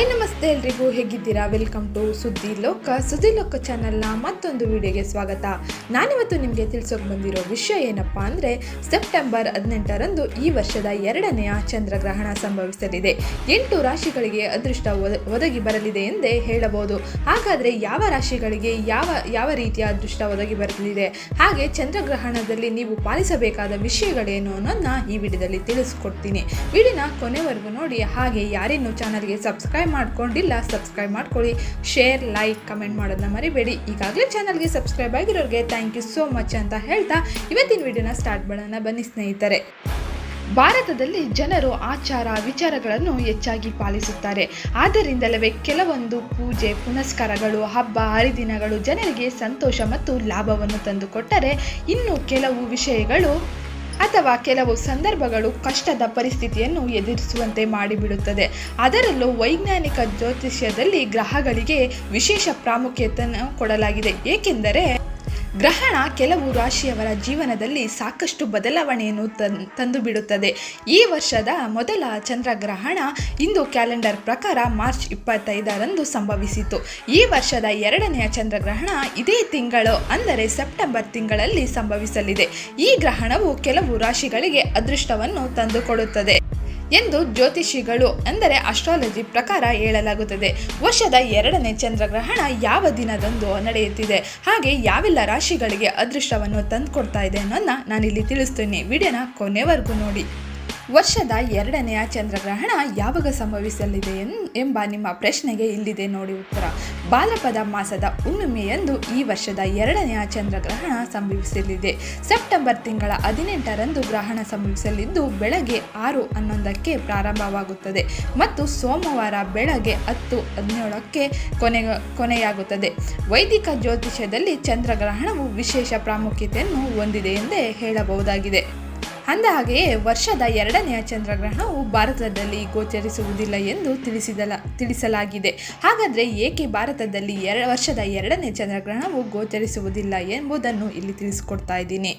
Hi ನಮಸ್ತೆ ಎಲ್ರಿಗೂ ಹೇಗಿದ್ದೀರಾ? ವೆಲ್ಕಮ್ ಟು ಸುದ್ದಿ ಲೋಕ. ಸುದ್ದಿ ಲೋಕ ಚಾನಲ್ನ ಮತ್ತೊಂದು ವಿಡಿಯೋಗೆ ಸ್ವಾಗತ. ನಾನಿವತ್ತು ನಿಮಗೆ ತಿಳಿಸೋಕೆ ಬಂದಿರೋ ವಿಷಯ ಏನಪ್ಪ ಅಂದರೆ ಸೆಪ್ಟೆಂಬರ್ ಹದಿನೆಂಟರಂದು ಈ ವರ್ಷದ ಎರಡನೆಯ ಚಂದ್ರಗ್ರಹಣ ಸಂಭವಿಸಲಿದೆ. ಎಂಟು ರಾಶಿಗಳಿಗೆ ಅದೃಷ್ಟ ಒದ- ಒದಗಿ ಬರಲಿದೆ ಎಂದೇ ಹೇಳಬಹುದು. ಹಾಗಾದರೆ ಯಾವ ರಾಶಿಗಳಿಗೆ ಯಾವ ಯಾವ ರೀತಿಯ ಅದೃಷ್ಟ ಒದಗಿ ಬರಲಿದೆ? ಹಾಗೆ ಚಂದ್ರಗ್ರಹಣದಲ್ಲಿ ನೀವು ಪಾಲಿಸಬೇಕಾದ ವಿಷಯಗಳೇನು ಅನ್ನೋದನ್ನ ಈ ವಿಡಿಯೋದಲ್ಲಿ ತಿಳಿಸ್ಕೊಡ್ತೀನಿ. ವಿಡಿಯೋನ ಕೊನೆವರೆಗೂ ನೋಡಿ. ಹಾಗೆ ಯಾರೇನು ಚಾನಲ್ಗೆ ಸಬ್ಸ್ಕ್ರೈಬ್ ಮಾಡ್ಕೊಂಡಿಲ್ಲ ಸಬ್ಸ್ಕ್ರೈಬ್ ಮಾಡ್ಕೊಳ್ಳಿ. ಶೇರ್ ಲೈಕ್ ಕಮೆಂಟ್ ಮಾಡೋದನ್ನ ಮರಿಬೇಡಿ. ಈಗಾಗಲೇ ಚಾನಲ್ಗೆ ಸಬ್ಸ್ಕ್ರೈಬ್ ಆಗಿರೋರಿಗೆ ಥ್ಯಾಂಕ್ ಯು ಸೋ ಮಚ್ ಅಂತ ಹೇಳ್ತಾ ಇವತ್ತಿನ ವಿಡಿಯೋನ ಸ್ಟಾರ್ಟ್ ಮಾಡೋಣ. ಬನ್ನಿ ಸ್ನೇಹಿತರೆ. ಭಾರತದಲ್ಲಿ ಜನರು ಆಚಾರ ವಿಚಾರಗಳನ್ನು ಹೆಚ್ಚಾಗಿ ಪಾಲಿಸುತ್ತಾರೆ. ಆದ್ದರಿಂದಲವೇ ಕೆಲವೊಂದು ಪೂಜೆ, ಪುನಸ್ಕಾರಗಳು, ಹಬ್ಬ, ಹರಿದಿನಗಳು ಜನರಿಗೆ ಸಂತೋಷ ಮತ್ತು ಲಾಭವನ್ನು ತಂದುಕೊಟ್ಟರೆ ಇನ್ನು ಕೆಲವು ವಿಷಯಗಳು ಅಥವಾ ಕೆಲವು ಸಂದರ್ಭಗಳು ಕಷ್ಟದ ಪರಿಸ್ಥಿತಿಯನ್ನು ಎದುರಿಸುವಂತೆ ಮಾಡಿಬಿಡುತ್ತದೆ. ಅದರಲ್ಲೂ ವೈಜ್ಞಾನಿಕ ಜ್ಯೋತಿಷ್ಯದಲ್ಲಿ ಗ್ರಹಗಳಿಗೆ ವಿಶೇಷ ಪ್ರಾಮುಖ್ಯತೆಯನ್ನು ಕೊಡಲಾಗಿದೆ. ಏಕೆಂದರೆ ಗ್ರಹಣ ಕೆಲವು ರಾಶಿಯವರ ಜೀವನದಲ್ಲಿ ಸಾಕಷ್ಟು ಬದಲಾವಣೆಯನ್ನು ತಂದು ಬಿಡುತ್ತದೆ ಈ ವರ್ಷದ ಮೊದಲ ಚಂದ್ರಗ್ರಹಣ ಇಂದು ಕ್ಯಾಲೆಂಡರ್ ಪ್ರಕಾರ ಮಾರ್ಚ್ ಇಪ್ಪತ್ತೈದರಂದು ಸಂಭವಿಸಿತು. ಈ ವರ್ಷದ ಎರಡನೆಯ ಚಂದ್ರಗ್ರಹಣ ಇದೇ ತಿಂಗಳು, ಅಂದರೆ ಸೆಪ್ಟೆಂಬರ್ ತಿಂಗಳಲ್ಲಿ ಸಂಭವಿಸಲಿದೆ. ಈ ಗ್ರಹಣವು ಕೆಲವು ರಾಶಿಗಳಿಗೆ ಅದೃಷ್ಟವನ್ನು ತಂದುಕೊಡುತ್ತದೆ. ಎಂದು ಜ್ಯೋತಿಷಿಗಳು ಅಂದರೆ ಅಸ್ಟ್ರಾಲಜಿ ಪ್ರಕಾರ ಹೇಳಲಾಗುತ್ತದೆ. ವರ್ಷದ ಎರಡನೇ ಚಂದ್ರಗ್ರಹಣ ಯಾವ ದಿನದಂದು ನಡೆಯುತ್ತಿದೆ? ಹಾಗೆ ಯಾವೆಲ್ಲ ರಾಶಿಗಳಿಗೆ ಅದೃಷ್ಟವನ್ನು ತಂದುಕೊಡ್ತಾ ಇದೆ ಅನ್ನೋದನ್ನ ನಾನಿಲ್ಲಿ ತಿಳಿಸ್ತೀನಿ. ವಿಡಿಯೋನ ಕೊನೆವರೆಗೂ ನೋಡಿ. ವರ್ಷದ ಎರಡನೆಯ ಚಂದ್ರಗ್ರಹಣ ಯಾವಾಗ ಸಂಭವಿಸಲಿದೆ ಎಂಬ ನಿಮ್ಮ ಪ್ರಶ್ನೆಗೆ ಇಲ್ಲಿದೆ ನೋಡಿ ಉತ್ತರ. ಬಾಲಪದ ಮಾಸದ ಹುಣ್ಣಿಮೆಯಂದು ಈ ವರ್ಷದ ಎರಡನೆಯ ಚಂದ್ರಗ್ರಹಣ ಸಂಭವಿಸಲಿದೆ. ಸೆಪ್ಟೆಂಬರ್ ತಿಂಗಳ ಹದಿನೆಂಟರಂದು ಗ್ರಹಣ ಸಂಭವಿಸಲಿದ್ದು ಬೆಳಗ್ಗೆ ಆರು ಹನ್ನೊಂದಕ್ಕೆ ಪ್ರಾರಂಭವಾಗುತ್ತದೆ ಮತ್ತು ಸೋಮವಾರ ಬೆಳಗ್ಗೆ ಹತ್ತು ಹದಿನೇಳಕ್ಕೆ ಕೊನೆ ಕೊನೆಯಾಗುತ್ತದೆ. ವೈದಿಕ ಜ್ಯೋತಿಷ್ಯದಲ್ಲಿ ಚಂದ್ರಗ್ರಹಣವು ವಿಶೇಷ ಪ್ರಾಮುಖ್ಯತೆಯನ್ನು ಹೊಂದಿದೆ ಎಂದೇ ಹೇಳಬಹುದಾಗಿದೆ. ಅಂದಹಾಗೆಯೇ ವರ್ಷದ ಎರಡನೆಯ ಚಂದ್ರಗ್ರಹಣವು ಭಾರತದಲ್ಲಿ ಗೋಚರಿಸುವುದಿಲ್ಲ ಎಂದು ತಿಳಿಸಿದಲ, ತಿಳಿಸಲಾಗಿದೆ. ಹಾಗಾದರೆ ಏಕೆ ಭಾರತದಲ್ಲಿ ಎರ, ವರ್ಷದ ಎರಡನೇ ಚಂದ್ರಗ್ರಹಣವು ಗೋಚರಿಸುವುದಿಲ್ಲ ಎಂಬುದನ್ನು ಇಲ್ಲಿ ತಿಳಿಸಿಕೊಡ್ತಾ ಇದ್ದೀನಿ.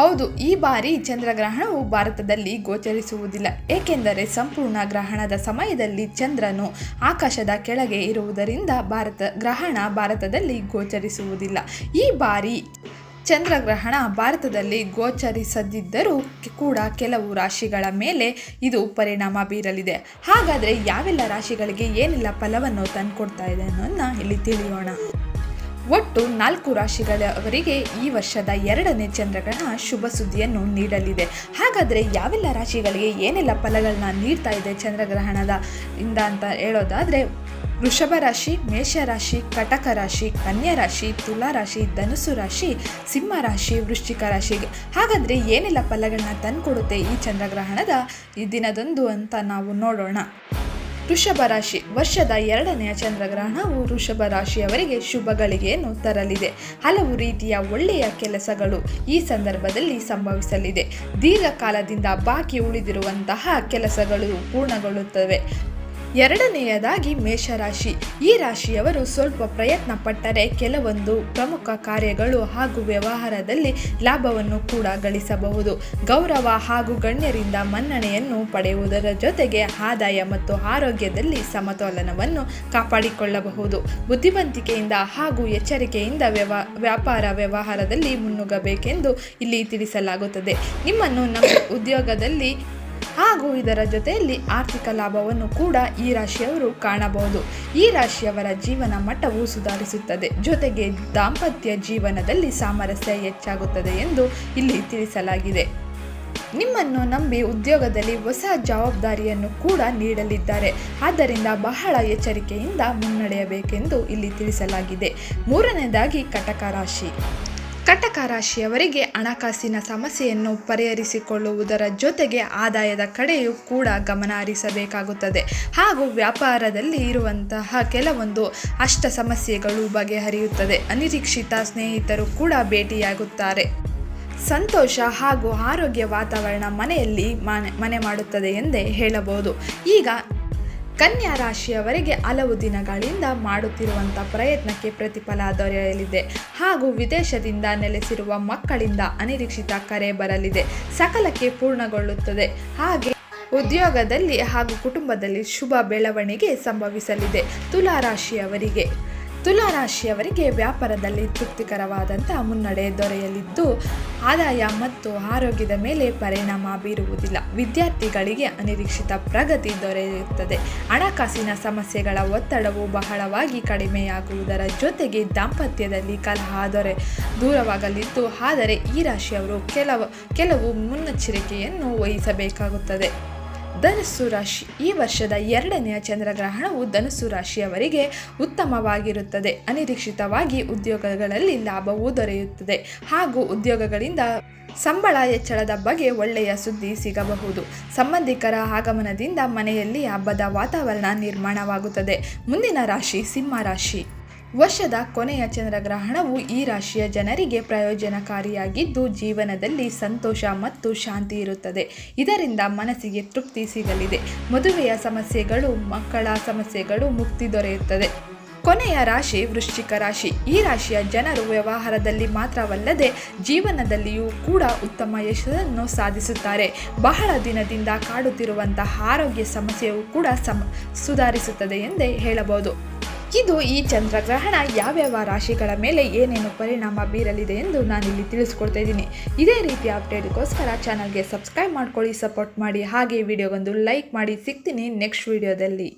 ಹೌದು, ಈ ಬಾರಿ ಚಂದ್ರಗ್ರಹಣವು ಭಾರತದಲ್ಲಿ ಗೋಚರಿಸುವುದಿಲ್ಲ, ಏಕೆಂದರೆ ಸಂಪೂರ್ಣ ಗ್ರಹಣದ ಸಮಯದಲ್ಲಿ ಚಂದ್ರನು ಆಕಾಶದ ಕೆಳಗೆ ಇರುವುದರಿಂದ ಭಾರತ, ಗ್ರಹಣ ಭಾರತದಲ್ಲಿ ಗೋಚರಿಸುವುದಿಲ್ಲ. ಈ ಬಾರಿ ಚಂದ್ರಗ್ರಹಣ ಭಾರತದಲ್ಲಿ ಗೋಚರಿಸದಿದ್ದರೂ ಕೂಡ ಕೆಲವು ರಾಶಿಗಳ ಮೇಲೆ ಇದು ಪರಿಣಾಮ ಬೀರಲಿದೆ. ಹಾಗಾದರೆ ಯಾವೆಲ್ಲ ರಾಶಿಗಳಿಗೆ ಏನೆಲ್ಲ ಫಲವನ್ನು ತಂದುಕೊಡ್ತಾ ಇದೆ ಅನ್ನೋದನ್ನ ಇಲ್ಲಿ ತಿಳಿಯೋಣ. ಒಟ್ಟು ನಾಲ್ಕು ರಾಶಿಗಳವರಿಗೆ ಈ ವರ್ಷದ ಎರಡನೇ ಚಂದ್ರಗ್ರಹಣ ಶುಭ ಸುದ್ದಿಯನ್ನು ನೀಡಲಿದೆ. ಹಾಗಾದರೆ ಯಾವೆಲ್ಲ ರಾಶಿಗಳಿಗೆ ಏನೆಲ್ಲ ಫಲಗಳನ್ನ ನೀಡ್ತಾ ಇದೆ ಚಂದ್ರಗ್ರಹಣದ ಇಂದ ಅಂತ ಹೇಳೋದಾದರೆ ವೃಷಭ ರಾಶಿ ಮೇಷರಾಶಿ ಕಟಕ ರಾಶಿ, ಕನ್ಯಾ ರಾಶಿ, ತುಲಾ ರಾಶಿ ಧನುಸು ರಾಶಿ, ಸಿಂಹ ರಾಶಿ, ವೃಶ್ಚಿಕ ರಾಶಿಗೆ. ಹಾಗಾದರೆ ಏನೆಲ್ಲ ಫಲಗಳನ್ನ ತಂದುಕೊಡುತ್ತೆ ಈ ಚಂದ್ರಗ್ರಹಣದ? ಈ ದಿನದಂದು ಅಂತ ನಾವು ನೋಡೋಣ. ವೃಷಭ ರಾಶಿ, ವರ್ಷದ ಎರಡನೆಯ ಚಂದ್ರಗ್ರಹಣವು ವೃಷಭ ರಾಶಿಯವರಿಗೆ ಶುಭಗಳಿಗೆಯನ್ನು ತರಲಿದೆ. ಹಲವು ರೀತಿಯ ಒಳ್ಳೆಯ ಕೆಲಸಗಳು ಈ ಸಂದರ್ಭದಲ್ಲಿ ಸಂಭವಿಸಲಿದೆ. ದೀರ್ಘಕಾಲದಿಂದ ಬಾಕಿ ಉಳಿದಿರುವಂತಹ ಕೆಲಸಗಳು ಪೂರ್ಣಗೊಳ್ಳುತ್ತವೆ. ಎರಡನೆಯದಾಗಿ ಮೇಷರಾಶಿ. ಈ ರಾಶಿಯವರು ಸ್ವಲ್ಪ ಪ್ರಯತ್ನ ಪಟ್ಟರೆ ಕೆಲವೊಂದು ಪ್ರಮುಖ ಕಾರ್ಯಗಳು ಹಾಗೂ ವ್ಯವಹಾರದಲ್ಲಿ ಲಾಭವನ್ನು ಕೂಡ ಗಳಿಸಬಹುದು. ಗೌರವ ಹಾಗೂ ಗಣ್ಯರಿಂದ ಮನ್ನಣೆಯನ್ನು ಪಡೆಯುವುದರ ಜೊತೆಗೆ ಆದಾಯ ಮತ್ತು ಆರೋಗ್ಯದಲ್ಲಿ ಸಮತೋಲನವನ್ನು ಕಾಪಾಡಿಕೊಳ್ಳಬಹುದು. ಬುದ್ಧಿವಂತಿಕೆಯಿಂದ ಹಾಗೂ ಎಚ್ಚರಿಕೆಯಿಂದ ವ್ಯವ, ವ್ಯಾಪಾರ ವ್ಯವಹಾರದಲ್ಲಿ ಮುನ್ನುಗ್ಗಬೇಕೆಂದು ಇಲ್ಲಿ ತಿಳಿಸಲಾಗುತ್ತದೆ. ನಿಮ್ಮನ್ನು ನಮ್ಮ ಉದ್ಯೋಗದಲ್ಲಿ ಹಾಗೂ ಇದರ ಜೊತೆಯಲ್ಲಿ ಆರ್ಥಿಕ ಲಾಭವನ್ನು ಕೂಡ ಈ ರಾಶಿಯವರು ಕಾಣಬಹುದು. ಈ ರಾಶಿಯವರ ಜೀವನ ಮಟ್ಟವು ಸುಧಾರಿಸುತ್ತದೆ. ಜೊತೆಗೆ ದಾಂಪತ್ಯ ಜೀವನದಲ್ಲಿ ಸಾಮರಸ್ಯ ಹೆಚ್ಚಾಗುತ್ತದೆ ಎಂದು ಇಲ್ಲಿ ತಿಳಿಸಲಾಗಿದೆ. ನಿಮ್ಮನ್ನು ನಂಬಿ ಉದ್ಯೋಗದಲ್ಲಿ ಹೊಸ ಜವಾಬ್ದಾರಿಯನ್ನು ಕೂಡ ನೀಡಲಿದ್ದಾರೆ. ಆದ್ದರಿಂದ ಬಹಳ ಎಚ್ಚರಿಕೆಯಿಂದ ಮುನ್ನಡೆಯಬೇಕೆಂದು ಇಲ್ಲಿ ತಿಳಿಸಲಾಗಿದೆ. ಮೂರನೇದಾಗಿ ಕಟಕ ರಾಶಿ. ಕಟಕ ರಾಶಿಯವರಿಗೆ ಹಣಕಾಸಿನ ಸಮಸ್ಯೆಯನ್ನು ಪರಿಹರಿಸಿಕೊಳ್ಳುವುದರ ಜೊತೆಗೆ ಆದಾಯದ ಕಡೆಯೂ ಕೂಡ ಗಮನ ಹರಿಸಬೇಕಾಗುತ್ತದೆ. ಹಾಗೂ ವ್ಯಾಪಾರದಲ್ಲಿ ಇರುವಂತಹ ಕೆಲವೊಂದು ಅಷ್ಟ ಸಮಸ್ಯೆಗಳು ಬಗೆಹರಿಯುತ್ತದೆ. ಅನಿರೀಕ್ಷಿತ ಸ್ನೇಹಿತರು ಕೂಡ ಭೇಟಿಯಾಗುತ್ತಾರೆ. ಸಂತೋಷ ಹಾಗೂ ಆರೋಗ್ಯ ವಾತಾವರಣ ಮನೆಯಲ್ಲಿ ಮನೆ ಮನೆ ಮಾಡುತ್ತದೆ ಎಂದೇ ಹೇಳಬಹುದು. ಈಗ ಕನ್ಯಾ ರಾಶಿಯವರಿಗೆ ಹಲವು ದಿನಗಳಿಂದ ಮಾಡುತ್ತಿರುವಂಥ ಪ್ರಯತ್ನಕ್ಕೆ ಪ್ರತಿಫಲ ದೊರೆಯಲಿದೆ. ಹಾಗೂ ವಿದೇಶದಿಂದ ನೆಲೆಸಿರುವ ಮಕ್ಕಳಿಂದ ಅನಿರೀಕ್ಷಿತ ಕರೆ ಬರಲಿದೆ. ಸಕಲಕ್ಕೆ ಪೂರ್ಣಗೊಳ್ಳುತ್ತದೆ. ಹಾಗೆ ಉದ್ಯೋಗದಲ್ಲಿ ಹಾಗೂ ಕುಟುಂಬದಲ್ಲಿ ಶುಭ ಬೆಳವಣಿಗೆ ಸಂಭವಿಸಲಿದೆ. ತುಲಾ ರಾಶಿಯವರಿಗೆ ತುಲಾ ರಾಶಿಯವರಿಗೆ ವ್ಯಾಪಾರದಲ್ಲಿ ತೃಪ್ತಿಕರವಾದಂಥ ಮುನ್ನಡೆ ದೊರೆಯಲಿದ್ದು, ಆದಾಯ ಮತ್ತು ಆರೋಗ್ಯದ ಮೇಲೆ ಪರಿಣಾಮ ಬೀರುವುದಿಲ್ಲ. ವಿದ್ಯಾರ್ಥಿಗಳಿಗೆ ಅನಿರೀಕ್ಷಿತ ಪ್ರಗತಿ ದೊರೆಯುತ್ತದೆ. ಹಣಕಾಸಿನ ಸಮಸ್ಯೆಗಳ ಒತ್ತಡವು ಬಹಳವಾಗಿ ಕಡಿಮೆಯಾಗುವುದರ ಜೊತೆಗೆ ದಾಂಪತ್ಯದಲ್ಲಿ ಕಲಹ ದೊರೆ ದೂರವಾಗಲಿದ್ದು, ಆದರೆ ಈ ರಾಶಿಯವರು ಕೆಲವು ಕೆಲವು ಮುನ್ನೆಚ್ಚರಿಕೆಯನ್ನು ವಹಿಸಬೇಕಾಗುತ್ತದೆ. ಧನುಸ್ಸು ರಾಶಿ. ಈ ವರ್ಷದ ಎರಡನೆಯ ಚಂದ್ರಗ್ರಹಣವು ಧನುಸು ರಾಶಿಯವರಿಗೆ ಉತ್ತಮವಾಗಿರುತ್ತದೆ. ಅನಿರೀಕ್ಷಿತವಾಗಿ ಉದ್ಯೋಗಗಳಲ್ಲಿ ಲಾಭವೂ ದೊರೆಯುತ್ತದೆ. ಹಾಗೂ ಉದ್ಯೋಗಗಳಿಂದ ಸಂಬಳ ಹೆಚ್ಚಳದ ಬಗ್ಗೆ ಒಳ್ಳೆಯ ಸುದ್ದಿ ಸಿಗಬಹುದು. ಸಂಬಂಧಿಕರ ಆಗಮನದಿಂದ ಮನೆಯಲ್ಲಿ ಹಬ್ಬದ ವಾತಾವರಣ ನಿರ್ಮಾಣವಾಗುತ್ತದೆ. ಮುಂದಿನ ರಾಶಿ, ಸಿಂಹ ರಾಶಿ. ವರ್ಷದ ಕೊನೆಯ ಚಂದ್ರಗ್ರಹಣವು ಈ ರಾಶಿಯ ಜನರಿಗೆ ಪ್ರಯೋಜನಕಾರಿಯಾಗಿದ್ದು, ಜೀವನದಲ್ಲಿ ಸಂತೋಷ ಮತ್ತು ಶಾಂತಿ ಇರುತ್ತದೆ. ಇದರಿಂದ ಮನಸ್ಸಿಗೆ ತೃಪ್ತಿ ಸಿಗಲಿದೆ. ಮದುವೆಯ ಸಮಸ್ಯೆಗಳು, ಮಕ್ಕಳ ಸಮಸ್ಯೆಗಳು ಮುಕ್ತಿ ದೊರೆಯುತ್ತದೆ. ಕೊನೆಯ ರಾಶಿ ವೃಶ್ಚಿಕ ರಾಶಿ. ಈ ರಾಶಿಯ ಜನರು ವ್ಯವಹಾರದಲ್ಲಿ ಮಾತ್ರವಲ್ಲದೆ ಜೀವನದಲ್ಲಿಯೂ ಕೂಡ ಉತ್ತಮ ಯಶಸ್ಸನ್ನು ಸಾಧಿಸುತ್ತಾರೆ. ಬಹಳ ದಿನದಿಂದ ಕಾಡುತ್ತಿರುವಂತಹ ಆರೋಗ್ಯ ಸಮಸ್ಯೆಯು ಕೂಡ ಸಮ, ಸುಧಾರಿಸುತ್ತದೆ ಎಂದೇ ಹೇಳಬಹುದು. ಇದು ಈ ಚಂದ್ರಗ್ರಹಣ ಯಾವ್ಯಾವ ರಾಶಿಗಳ ಮೇಲೆ ಏನೇನು ಪರಿಣಾಮ ಬೀರಲಿದೆ ಎಂದು ನಾನಿಲ್ಲಿ ತಿಳಿಸ್ಕೊಡ್ತಾ ಇದ್ದೀನಿ. ಇದೇ ರೀತಿಯ ಅಪ್ಡೇಟ್ಗೋಸ್ಕರ ಚಾನಲ್ಗೆ ಸಬ್ಸ್ಕ್ರೈಬ್ ಮಾಡ್ಕೊಳ್ಳಿ, ಸಪೋರ್ಟ್ ಮಾಡಿ. ಹಾಗೆ ವಿಡಿಯೋಗೊಂದು ಲೈಕ್ ಮಾಡಿ. ಸಿಗ್ತೀನಿ ನೆಕ್ಸ್ಟ್ ವಿಡಿಯೋದಲ್ಲಿ.